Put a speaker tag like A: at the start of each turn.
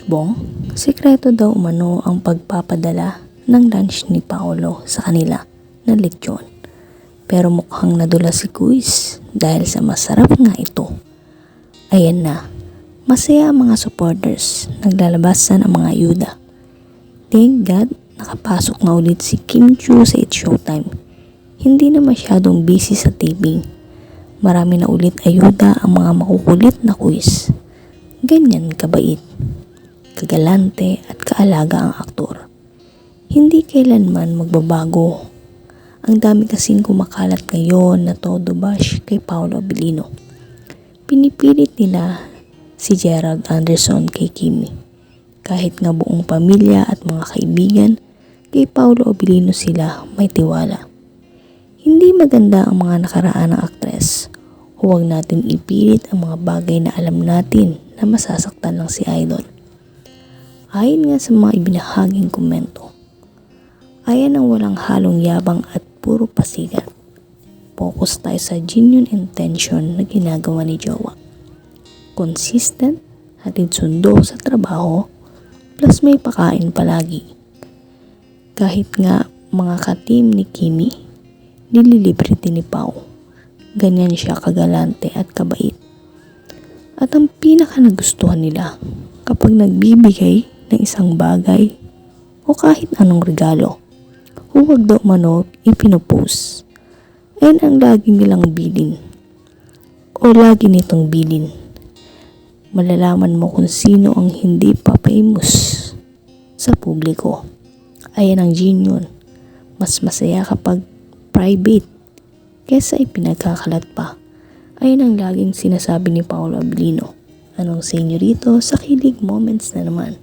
A: Bong, sekreto daw umano ang pagpapadala ng lunch ni Paolo sa kanila na lechon. Pero mukhang nadula si Kuis dahil sa masarap nga ito. Ayan na, masaya ang mga supporters, naglalabasan ang mga ayuda. Thank God, nakapasok na ulit si Kim Chu sa It's Showtime. Hindi na masyadong busy sa taping. Marami na ulit ayuda ang mga makukulit na quiz. Ganyan kabait, kagalante at kaalaga ang aktor. Hindi kailanman magbabago. Ang dami kasing kumakalat ngayon na todo bash kay Paolo Abilino. Pinipilit nila si Gerald Anderson kay Kimi. Kahit nga buong pamilya at mga kaibigan, kay Paolo Abilino sila may tiwala. Hindi maganda ang mga nakaraan ng aktres. Huwag natin ipilit ang mga bagay na alam natin na masasaktan lang si Idol. Ayon nga sa mga ibinahaging komento, ayan ang walang halong yabang at puro pasigat. Focus tayo sa genuine intention na ginagawa ni Jowa. Consistent, hatid sundo sa trabaho, plus may pakain palagi. Kahit nga mga katim ni Kimi, nililibre din ni Pau. Ganyan siya kagalante at kabait. At ang pinaka nagustuhan nila kapag nagbibigay ng isang bagay o kahit anong regalo, huwag daw mano ipinopost. Ayan ang lagi nilang bilin o lagi nitong bilin. Malalaman mo kung sino ang hindi pa famous sa publiko. Ayan ang genuine. Mas masaya kapag private kesa ipinagkakalat pa. Ayan ang laging sinasabi ni Paolo Abilino. Anong sa inyo rito sa kilig moments na naman.